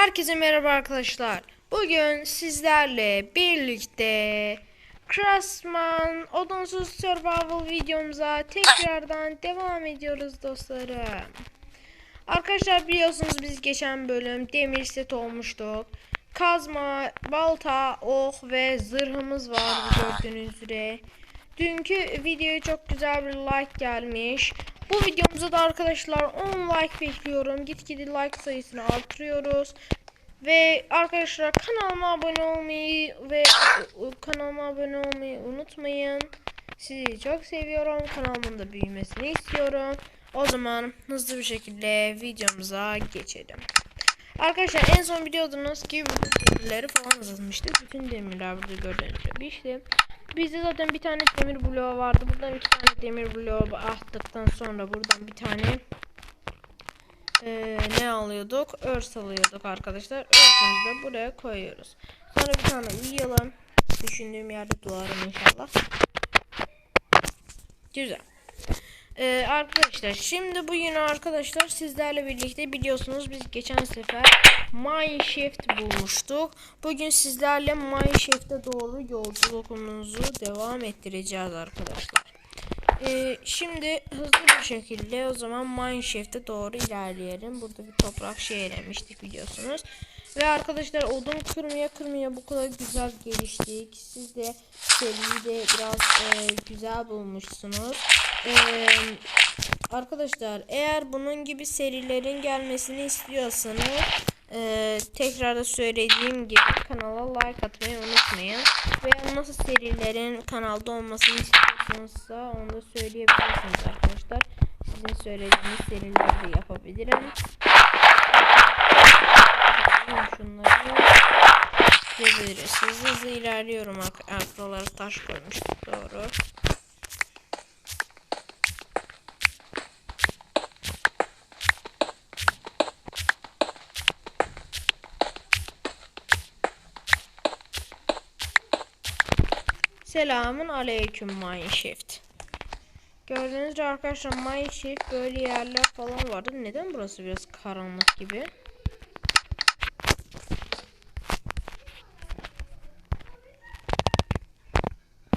Herkese merhaba arkadaşlar. Bugün sizlerle birlikte Craftsman Odunsuz Survival videomuza tekrardan devam ediyoruz dostlarım. Arkadaşlar biliyorsunuz biz geçen bölüm demir set olmuştuk. Kazma, balta, ok ve zırhımız var gördüğünüz üzere. Dünkü videoya çok güzel bir like gelmiş. Bu videomuza da arkadaşlar 10 like bekliyorum. Gitgide like sayısını artırıyoruz. Ve arkadaşlar kanalıma abone olmayı ve kanalıma abone olmayı unutmayın. Sizi çok seviyorum. Kanalımın da büyümesini istiyorum. O zaman hızlı bir şekilde videomuza geçelim. Arkadaşlar en son biliyordunuz ki bütün demirleri falan azalmıştık. Bütün demirler burada gördüğünüz gibi işte. Bizde zaten bir tane demir bloğu vardı. Buradan iki tane demir bloğu attıktan sonra buradan bir tane eee, ne alıyorduk? Örs alıyorduk arkadaşlar. Örsümüzü de buraya koyuyoruz. Sonra bir tane uyuyalım. Düşündüğüm yerde duvarım inşallah. Güzel. Ee, arkadaşlar şimdi bu yine arkadaşlar sizlerle birlikte biliyorsunuz biz geçen sefer Mineshaft bulmuştuk. Bugün sizlerle Mineshaft'e doğru yolculuğumuzu devam ettireceğiz arkadaşlar. Ee, şimdi hızlı bir şekilde o zaman Mineshaft'e doğru ilerleyelim. Burada bir toprak şey biliyorsunuz. Ve arkadaşlar odun kırmaya kırmaya bu kadar güzel geliştik. Siz de seriyi de biraz e, güzel bulmuşsunuz. E, arkadaşlar eğer bunun gibi serilerin gelmesini istiyorsanız e, tekrar da söylediğim gibi kanala like atmayı unutmayın. Veya nasıl serilerin kanalda olmasını istiyorsanız da onu da söyleyebilirsiniz arkadaşlar. Sizin söylediğiniz serileri de yapabilirim. Şunları yazıyoruz. Hızlı hızlı ilerliyorum. Ar- Arkalara taş koymuştuk doğru. Selamun aleyküm Mineshift. Gördüğünüz gibi arkadaşlar Mineshift böyle yerler falan vardı. Neden burası biraz karanlık gibi?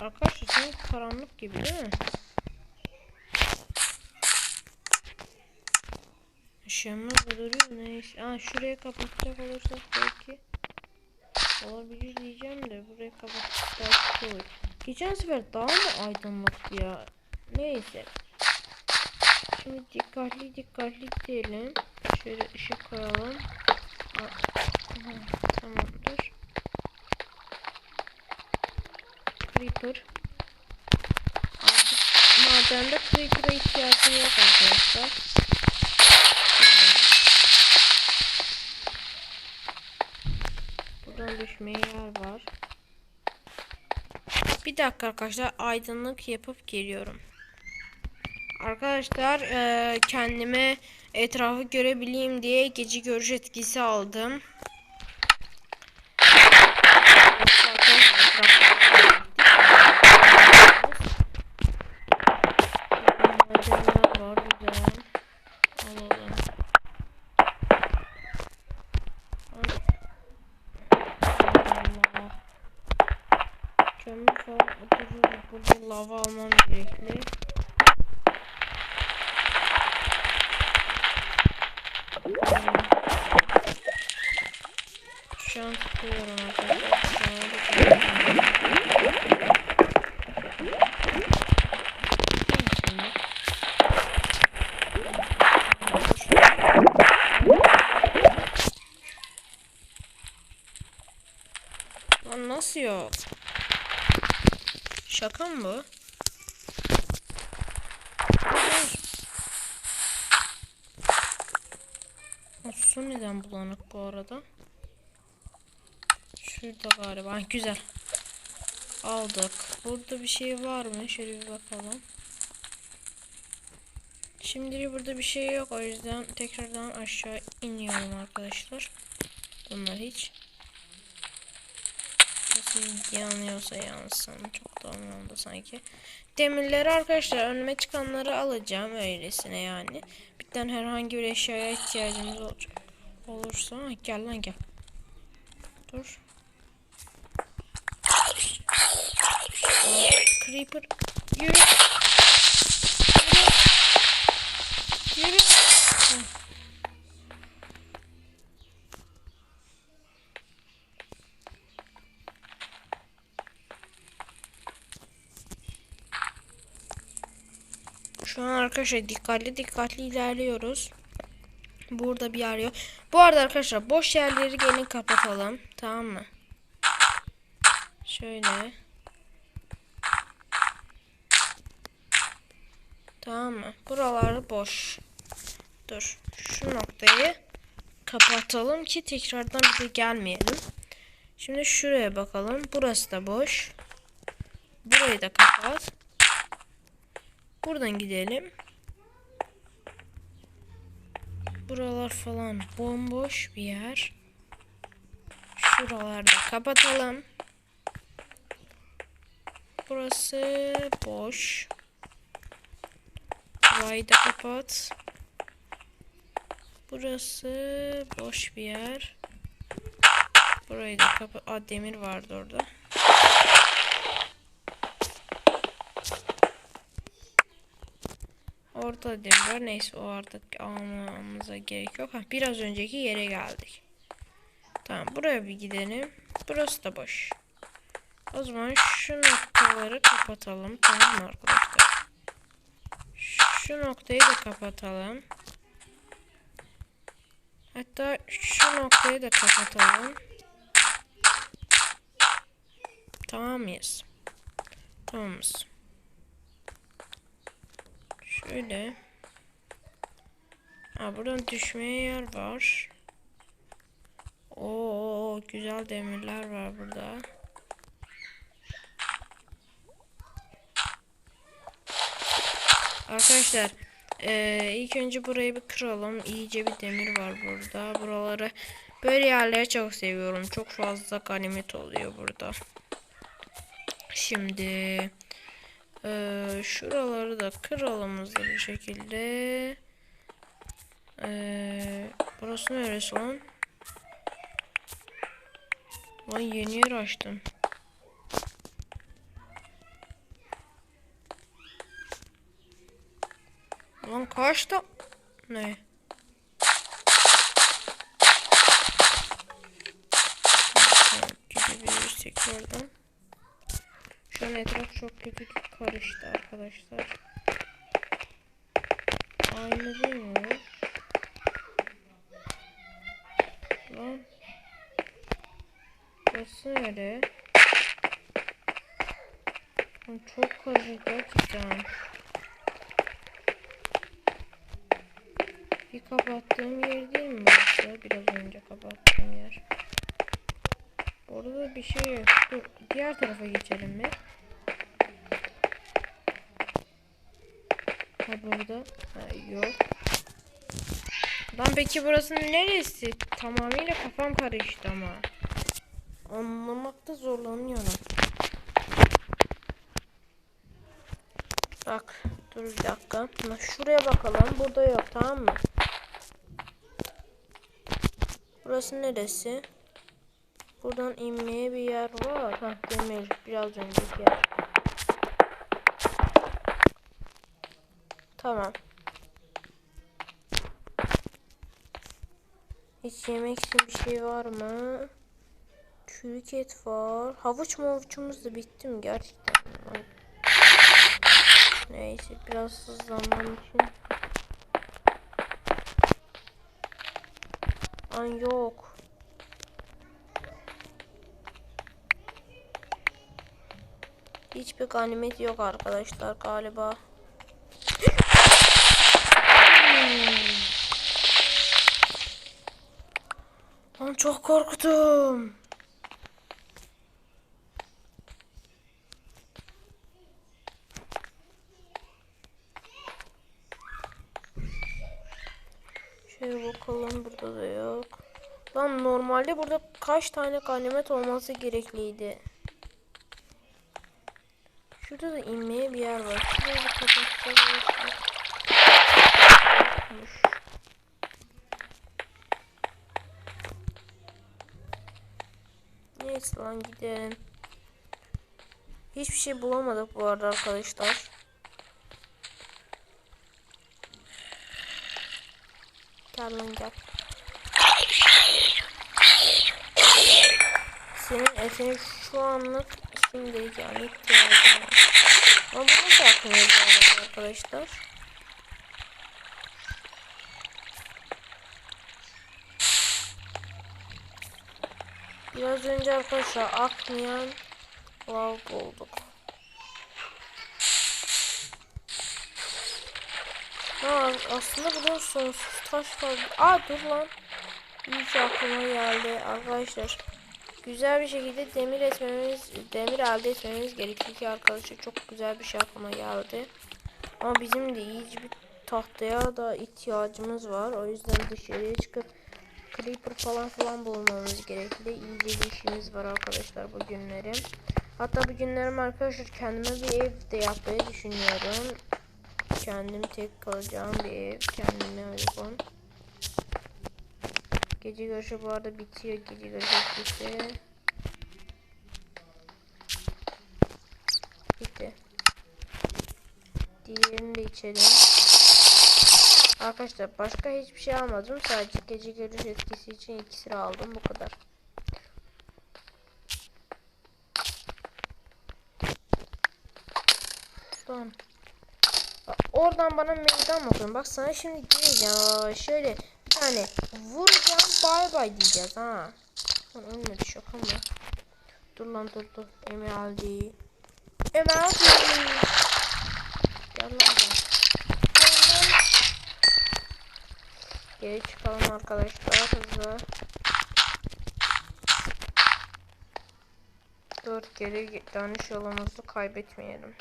Arkadaşlar sanki karanlık gibi değil mi? Işığımız duruyor neyse. Aa şuraya kapatacak olursak belki olabilir diyeceğim de daha kötü olur. Geçen sefer daha mı aydınlık ya? Neyse. Şimdi dikkatli dikkatli gidelim. Şöyle ışık koyalım. Tamamdır. Creeper. Artık madende Creeper'a ihtiyacım yok arkadaşlar. Buradan düşmeye yer var. Bir dakika arkadaşlar aydınlık yapıp geliyorum. Arkadaşlar eee, kendime etrafı görebileyim diye gece görüş etkisi aldım. Yoksa arkadaşlar etrafı Madenler var güzel. Alalım. Allah. Kömür falan oturur. Burada lava almam gerekli. Şu an tutuyorum arkadaşlar. Şu an da Lan nasıl yok? Şaka mı bu? Su neden bulanık bu arada? Şurada galiba. Güzel. Aldık. Burada bir şey var mı? Şöyle bir bakalım. Şimdilik burada bir şey yok. O yüzden tekrardan aşağı iniyorum arkadaşlar. Bunlar hiç. Yanıyorsa yansın. Çok da olmadı sanki. Demirleri arkadaşlar önüme çıkanları alacağım öylesine yani. Bitten herhangi bir eşyaya ihtiyacımız olacak. olursa gel lan gel. Dur. Aa, Creeper. Yürü. Yürü. Hı. Arkadaşlar dikkatli dikkatli ilerliyoruz. Burada bir yer yok. Bu arada arkadaşlar boş yerleri gelin kapatalım. Tamam mı? Şöyle. Tamam mı? Buralar boş. Dur. Şu noktayı kapatalım ki tekrardan bize gelmeyelim. Şimdi şuraya bakalım. Burası da boş. Burayı da kapat. Buradan gidelim. Buralar falan bomboş bir yer. Şuralarda kapatalım. Burası boş. Burayı da kapat. Burası boş bir yer. Burayı da kapat. Aa demir vardı orada. Orada demir var. Neyse o artık almamıza gerek yok. Ha, biraz önceki yere geldik. Tamam buraya bir gidelim. Burası da boş. O zaman şu noktaları kapatalım. Tamam mı arkadaşlar? Şu noktayı da kapatalım. Hatta şu noktayı da kapatalım. Tamam mıyız? Tamamız. Şöyle. Ha buradan düşmeye yer var. Oo güzel demirler var burada. Arkadaşlar eee, ilk önce burayı bir kıralım. İyice bir demir var burada. Buraları böyle yerleri çok seviyorum. Çok fazla ganimet oluyor burada. Şimdi eee, şuraları da kıralım hızlı bir şekilde. Eee, burası neresi lan? Lan yeni yer açtım. Lan kaçta? Ne? Gidebiliriz tekrardan. Şu etraf çok kötü karıştı arkadaşlar. Aynı değil mi? Lan. Burası nere? Çok karışık gerçekten. Bir kapattığım yer değil mi burası? Biraz önce kapattığım yer. Orada bir şey yok. Dur, diğer tarafa geçelim mi? Ha burada. Ha, yok. Lan peki burası neresi? Tamamıyla kafam karıştı ama. Anlamakta zorlanıyorum. Bak dur bir dakika. Ha, Şuraya bakalım. Burada yok tamam mı? Burası neresi? Buradan inmeye bir yer var. Ha demir. Biraz önceki yer. Tamam. Hiç yemek için bir şey var mı? Çürük et var. Havuç mu havuçumuz da bitti mi gerçekten? Neyse biraz hızlanmam için. Ay yok. Hiçbir ganimet yok arkadaşlar galiba. Lan çok korktum. Şöyle bakalım burada da yok. Lan normalde burada kaç tane ganimet olması gerekliydi. Burada da inmeye bir yer var. Şurayı kapatacağız. Neyse lan gidelim. Hiçbir şey bulamadık bu arada arkadaşlar. Gel lan gel. Senin efendim şu anlık şimdilik yani ihtiyacım var. Ama bu nasıl akmıyor bu arada arkadaşlar? Biraz önce arkadaşlar akmayan lav bulduk. Ha, aslında burada sonsuz taş var. Aa dur lan. İyi ki aklıma geldi arkadaşlar. Güzel bir şekilde demir etmemiz, demir elde etmemiz gerekiyor ki arkadaşlar çok güzel bir şey aklıma geldi. Ama bizim de iyice bir tahtaya da ihtiyacımız var. O yüzden dışarıya çıkıp creeper falan falan bulmamız gerekli. İyice bir işimiz var arkadaşlar bugünlerim. Hatta bugünlerim arkadaşlar kendime bir ev de yapmayı düşünüyorum. Kendim tek kalacağım bir ev. Kendime uygun. Gece görüşü bu arada bitiyor. Gece görüşü etkisi. Bitti. Diğerini de içelim. Arkadaşlar başka hiçbir şey almadım. Sadece gece görüş etkisi için ikisini aldım. Bu kadar. Bak, Oradan bana meydan bakın. Bak sana şimdi diyeceğim. Aa, Şöyle bir tane vuracağım. Bay bay diyeceğiz ha. Lan ölmedi şaka mı? Dur lan dur dur. Emeraldi. Emeraldi. Gel lan gel. Gel lan. Geri çıkalım arkadaşlar hızlı. Dur geri dönüş yolumuzu kaybetmeyelim.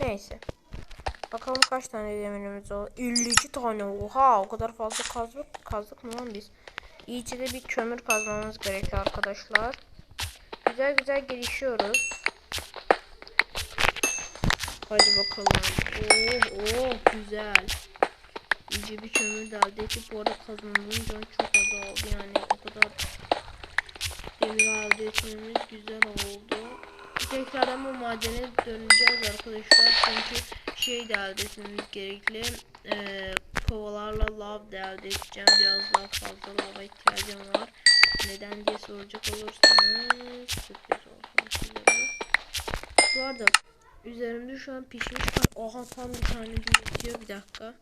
Neyse. Bakalım kaç tane demirimiz oldu. 52 tane. Oha o kadar fazla kazdık, kazdık mı lan biz? İyice de bir kömür kazmamız gerekiyor arkadaşlar. Güzel güzel gelişiyoruz. Hadi bakalım. Oh oh güzel. İyice bir kömür de elde ettik. Bu arada kazmamızın canı çok azaldı yani o kadar demir elde etmemiz güzel oldu. Tekrardan bu madene döneceğiz arkadaşlar çünkü şey de elde etmemiz gerekli. Ee, kovalarla lav da elde edeceğim. Biraz daha fazla lava ihtiyacım var. Neden diye soracak olursanız sürpriz olsun size bu. Arada üzerimde şu an pişmiş var. Oha tam bir tane bitiyor bir dakika.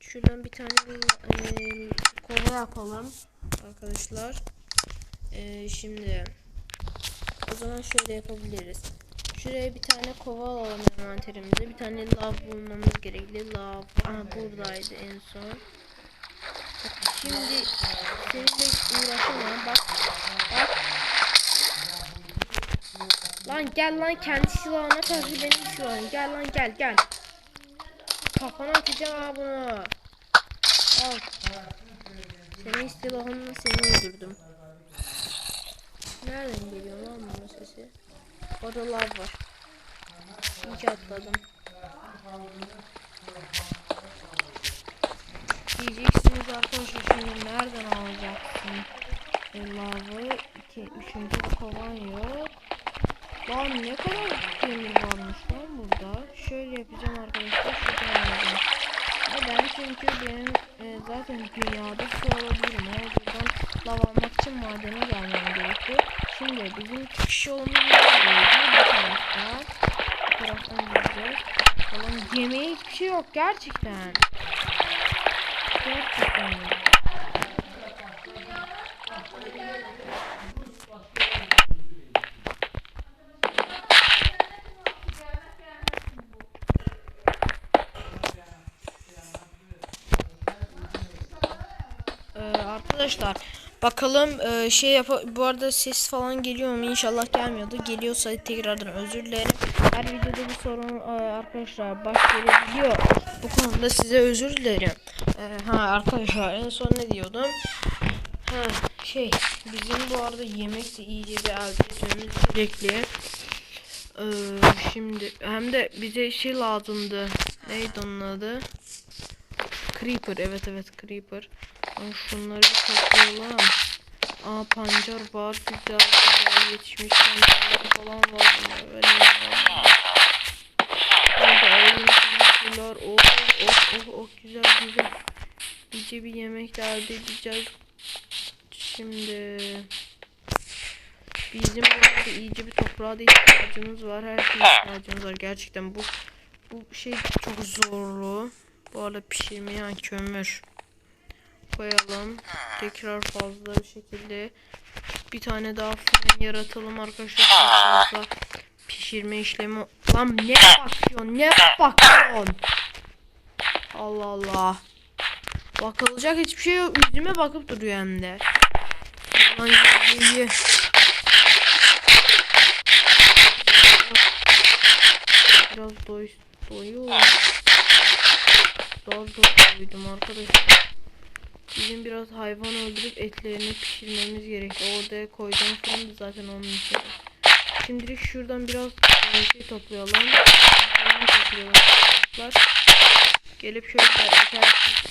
Şuradan bir tane bir e, kova yapalım arkadaşlar. E, şimdi o zaman şöyle yapabiliriz. Şuraya bir tane kova alalım envanterimize. Bir tane lav bulmamız gerekli. Lav aha buradaydı en son. Bak, şimdi seninle uğraşamam. Bak. Bak. Lan gel lan kendi silahına karşı benim silahım. Gel lan gel gel. Kafana atacağım ha bunu. Al. Senin silahınla seni öldürdüm. Nereden geliyor lan bunun sesi? Orada lav var. İki atladım. Diyeceksiniz arkadaşlar şimdi nereden alacaksın? E, lavı iki, üçüncü kovan yok. Lan ne kadar demir varmış lan burada. Şöyle yapacağım arkadaşlar. Şuradan alacağım. Ben çünkü benim e, zaten dünyada su alabilirim. O yüzden lav almak için madene gelmem gerekiyor. Şimdi bizim çıkış yolumuz neredeydi? Bu tarafta. Bu taraftan. Falan yemeğe hiçbir şey yok gerçekten. Gerçekten. Ee, arkadaşlar bakalım e, şey yap bu arada ses falan geliyor mu? İnşallah gelmiyordu geliyorsa tekrardan özür dilerim. Her videoda bir sorun e, arkadaşlar baş gelebiliyor. Bu konuda size özür dilerim. Ee, ha arkadaşlar en son ne diyordum? Ha şey bizim bu arada yemek de iyice bir etmemiz gerekli Ee, şimdi hem de bize şey lazımdı. Neydi onun adı? Creeper. Evet evet Creeper. Ama şunları bir toplayalım. Aa pancar var. Güzel güzel yetişmiş pancarlar falan var. Bunları verelim. Burada. Oh oh oh oh güzel güzel. İyice bir yemek de elde edeceğiz. Şimdi bizim bu arada iyice bir toprağa da ihtiyacımız var. Her şeye ihtiyacımız var. Gerçekten bu bu şey çok zorlu. Bu arada pişirmeye yani kömür koyalım. Tekrar fazla bir şekilde bir tane daha fırın yaratalım arkadaşlar. Pişirme işlemi. Lan ne bakıyorsun? Ne bakıyorsun? Allah Allah. Bakılacak hiçbir şey yok. Yüzüme bakıp duruyor hem de. Lan ye. Biraz doy doyuyor. Daha zor doydum arkadaşlar. Bizim biraz hayvan öldürüp etlerini pişirmemiz gerekti. Orada koyduğum fırın zaten onun için. Şimdilik şuradan biraz şey toplayalım. Falan toplayalım. Gelip şöyle bir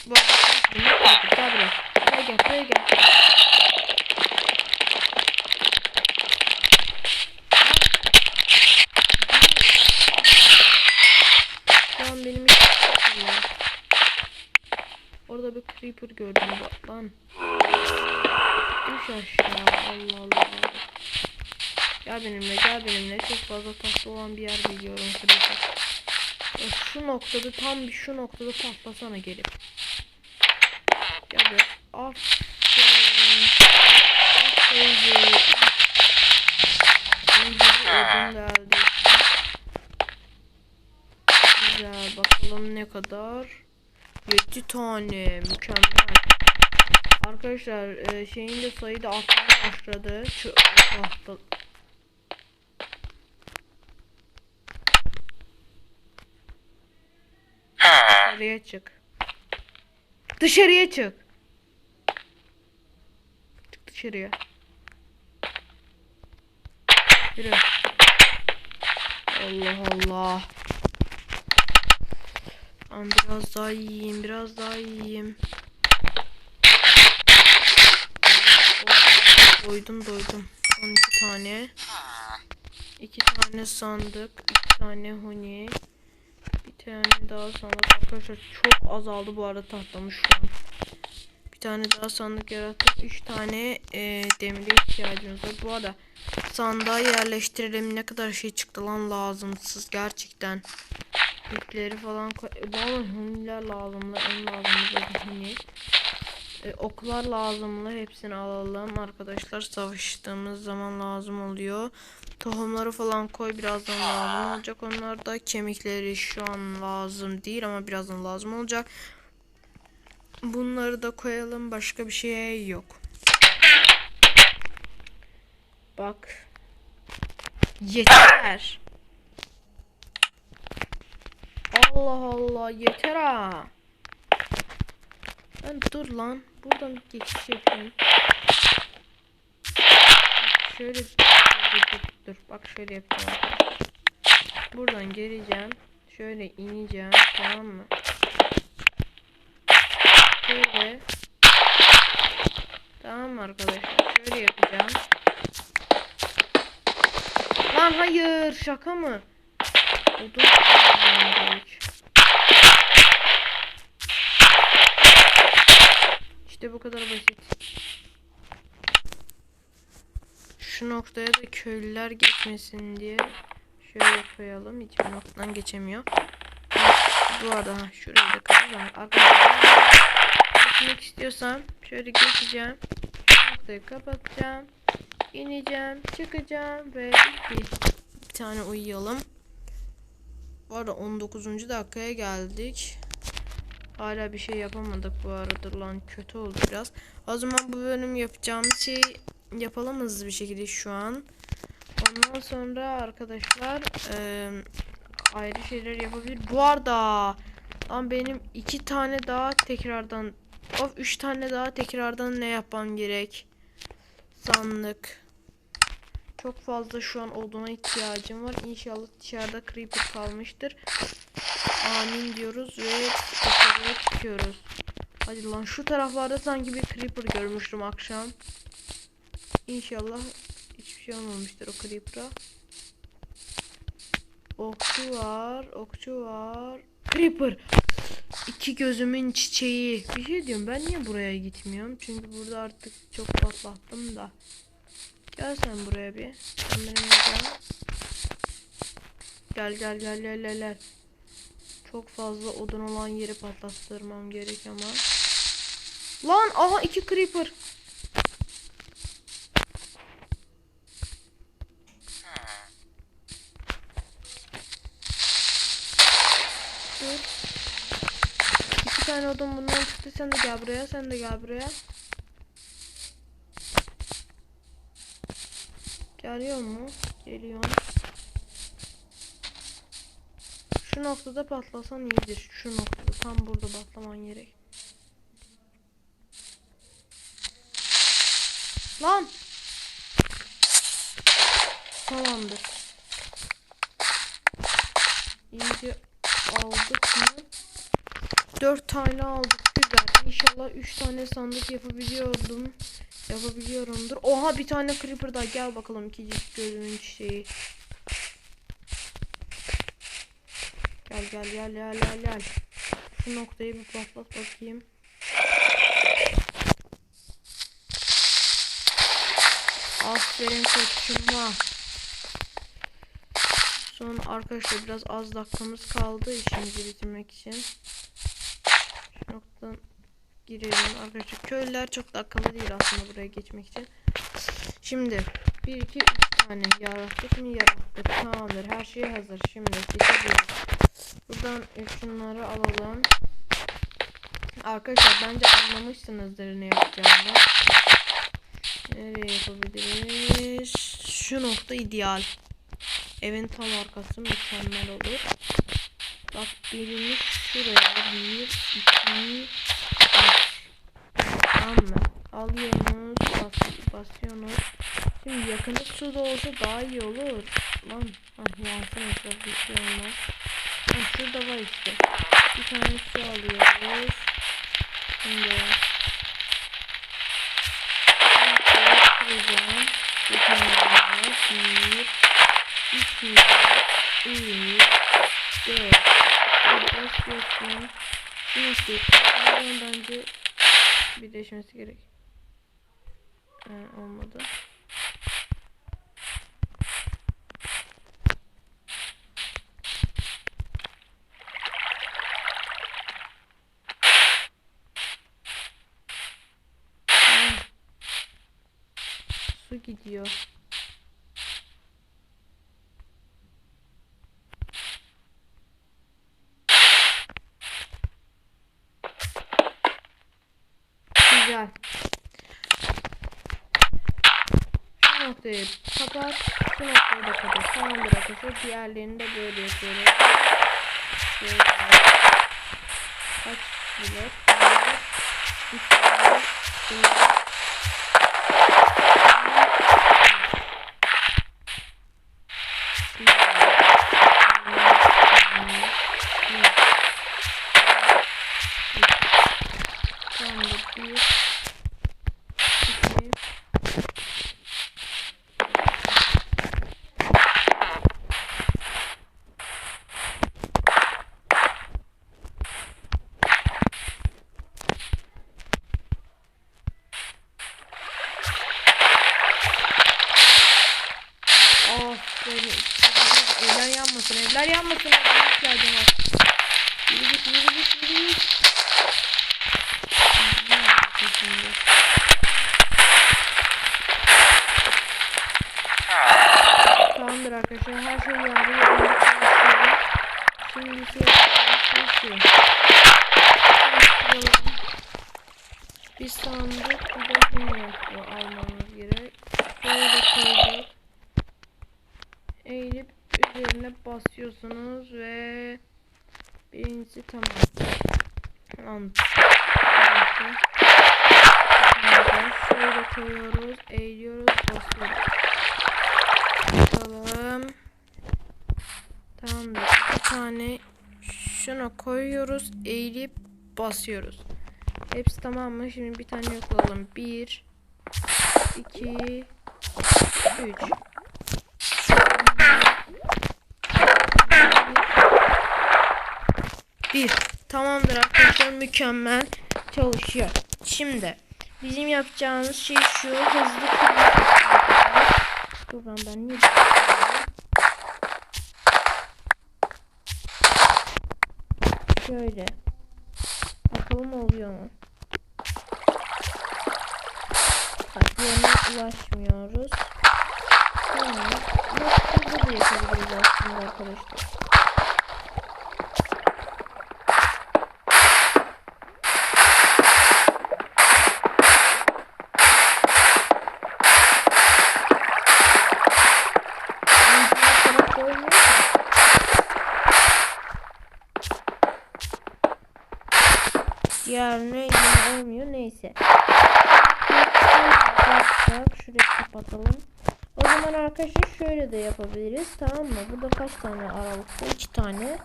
Bu arada. Gel. Buraya gel. Buraya gel. Lan benim hiç ya. Orada bir creeper gördüm bak lan. Düş aşağı. Allah Allah. Gel benimle gel benimle. Çok fazla tatlı olan bir yer biliyorum creeper. Ya şu noktada tam bir şu noktada patlasana gelip. Gel be. Aferin. Aferin. Elde ettim. Güzel bakalım ne kadar. 7 tane mükemmel. Arkadaşlar e, şeyin de sayı da artmaya başladı. Şu tahta. Dışarıya çık. Dışarıya çık. Çık dışarıya. Yürü. Allah Allah. Ama biraz daha yiyeyim, biraz daha yiyeyim. Doydum doydum. 12 tane. 2 tane sandık, 2 tane honey. Bir tane daha sandık. Arkadaşlar çok azaldı bu arada tahtamız şu an. Bir tane daha sandık yarattık. 3 tane e, demire ihtiyacımız var. Bu arada sandığa yerleştirelim. Ne kadar şey çıktı lan lazımsız gerçekten. İpleri falan koy. Bana huniler lazımlı. En lazımlı da. E, oklar lazımlı. Hepsini alalım. Arkadaşlar savaştığımız zaman lazım oluyor. Tohumları falan koy. Birazdan lazım olacak. Onlar da kemikleri şu an lazım değil ama birazdan lazım olacak. Bunları da koyalım. Başka bir şey yok. Bak. Yeter. Allah Allah yeter ha. Ben dur lan. Buradan geçiş yapayım. Şöyle dur, dur, dur. Bak şöyle yapacağım. Buradan geleceğim. Şöyle ineceğim. Tamam mı? Şöyle. Tamam arkadaşlar? Şöyle yapacağım. Lan hayır şaka mı? Odun İşte bu kadar basit. Şu noktaya da köylüler geçmesin diye şöyle koyalım. Hiçbir noktadan geçemiyor. Bu arada ha, şurayı da kapatalım. Arkadaşlar istiyorsam şöyle geçeceğim. Noktayı kapatacağım. İneceğim, çıkacağım ve bir, bir tane uyuyalım. Bu arada 19. dakikaya geldik. Hala bir şey yapamadık bu arada lan kötü oldu biraz. O zaman bu bölüm yapacağımız şey yapalım hızlı bir şekilde şu an. Ondan sonra arkadaşlar e, ayrı şeyler yapabilir. Bu arada lan benim iki tane daha tekrardan of üç tane daha tekrardan ne yapmam gerek? Sandık. Çok fazla şu an oduna ihtiyacım var. İnşallah dışarıda creeper kalmıştır. amin diyoruz ve yukarıya çıkıyoruz. Hadi lan şu taraflarda sanki bir creeper görmüştüm akşam. İnşallah hiçbir şey olmamıştır o creeper'a. Okçu var, okçu var. Creeper. İki gözümün çiçeği. Bir şey diyorum ben niye buraya gitmiyorum? Çünkü burada artık çok patlattım da. Gel sen buraya bir. Sen benimle gel. Gel gel gel gel gel gel. Çok fazla odun olan yeri patlattırmam gerek ama. Lan aha iki creeper. Dur. İki tane odun bundan çıktı. Sen de gel buraya. Sen de gel buraya. Geliyor mu? Geliyor. Şu noktada patlasan iyidir. Şu noktada. Tam burada patlaman gerek. Lan! Tamamdır. İyice aldık mı? 4 tane aldık. İnşallah 3 tane sandık yapabiliyordum. Yapabiliyorumdur. Oha bir tane creeper daha. Gel bakalım ikinci gözümün çiçeği. Gel gel gel gel gel gel. Şu noktayı bir patlat bakayım. Aferin koçuma. Son arkadaşlar biraz az dakikamız kaldı işimizi bitirmek için. Şu noktadan girelim arkadaşlar. Köylüler çok dakikalı değil aslında buraya geçmek için. Şimdi 1 2 3 tane yarattık mı yarattık. Tamamdır. Her şey hazır. Şimdi geçebiliriz. Buradan şunları alalım. Arkadaşlar bence anlamışsınızdır ne yapacağımı. Nereye yapabiliriz? Şu nokta ideal. Evin tam arkası mükemmel olur. Bak birimiz şuraya. Bir, iki. Tamam mı? Alıyorsunuz, bas, basıyorsunuz. Şimdi yakında su da olsa daha iyi olur. Lan, ah yansın etraf bir şey olmaz. Ha, şurada var işte. Bir tane su alıyoruz. Şimdi Kıracağım. Bir tane daha. Bir, iki, üç, dört. Şu noktayı kapatmadan bence birleşmesi gerek. Ha, olmadı. Su gidiyor. Güzel. Şu noktayı kapat. Şu noktayı da kapat. Tamamdır arkadaşlar. Diğerlerini de böyle yapıyoruz. Şöyle. Kaç blok? Bir, üç blok, blok. Tamamdır. Bir, iki, Aferin. Evler yanmasın, evler yanmasın. Evler ihtiyacım var. Yürü git, yürü git, yürü git. Şimdi. Tamamdır arkadaşlar. Her şey yandı. Yandı çalışıyor. Şimdi şu şu şu. Bir sandık bir de bunu almamız gerek. Böyle koyduk. Eğilip üzerine basıyorsunuz ve birincisi tamam. Tamam. Şöyle koyuyoruz, eğiliyoruz, basıyoruz. Bakalım. Tamamdır. Bir tane tuşuna koyuyoruz. Eğilip basıyoruz. Hepsi tamam mı? Şimdi bir tane yoklayalım. 1 2 3 1 Tamamdır arkadaşlar mükemmel çalışıyor. Şimdi bizim yapacağımız şey şu hızlı Dur lan ben niye Şöyle. Bakalım oluyor mu? Bak yerine ulaşmıyoruz. Tamam. Nasıl da yapabiliriz aslında arkadaşlar. Diğer tarafta olmuyor ki. Diğerine yine olmuyor. Neyse. Bak şurayı kapatalım. O zaman arkadaşlar de yapabiliriz. Tamam mı? Burada kaç tane aralıkta? İki tane.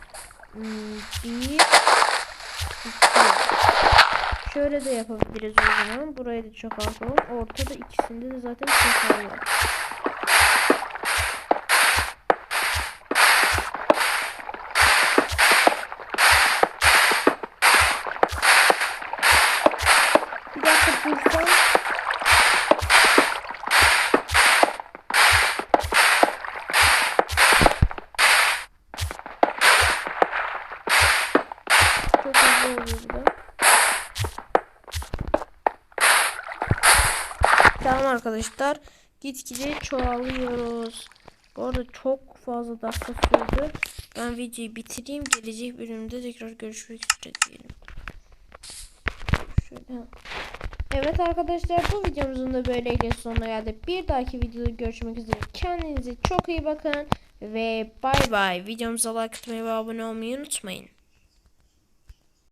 Hmm, Bir. Şöyle de yapabiliriz o zaman. Burayı da çoğaltalım. Ortada ikisinde de zaten çoğalıyor. Bir dakika dursam. Çok hızlı oluyor bu da. Tamam arkadaşlar. Gitgide çoğalıyoruz. Bu arada çok fazla dakika sürdü. Ben videoyu bitireyim. Gelecek bölümde tekrar görüşmek üzere diyelim. Şöyle. Evet arkadaşlar bu videomuzun da böyleyle sonuna geldik. Bir dahaki videoda görüşmek üzere. Kendinize çok iyi bakın. Ve bay bay. Videomuza like atmayı ve abone olmayı unutmayın.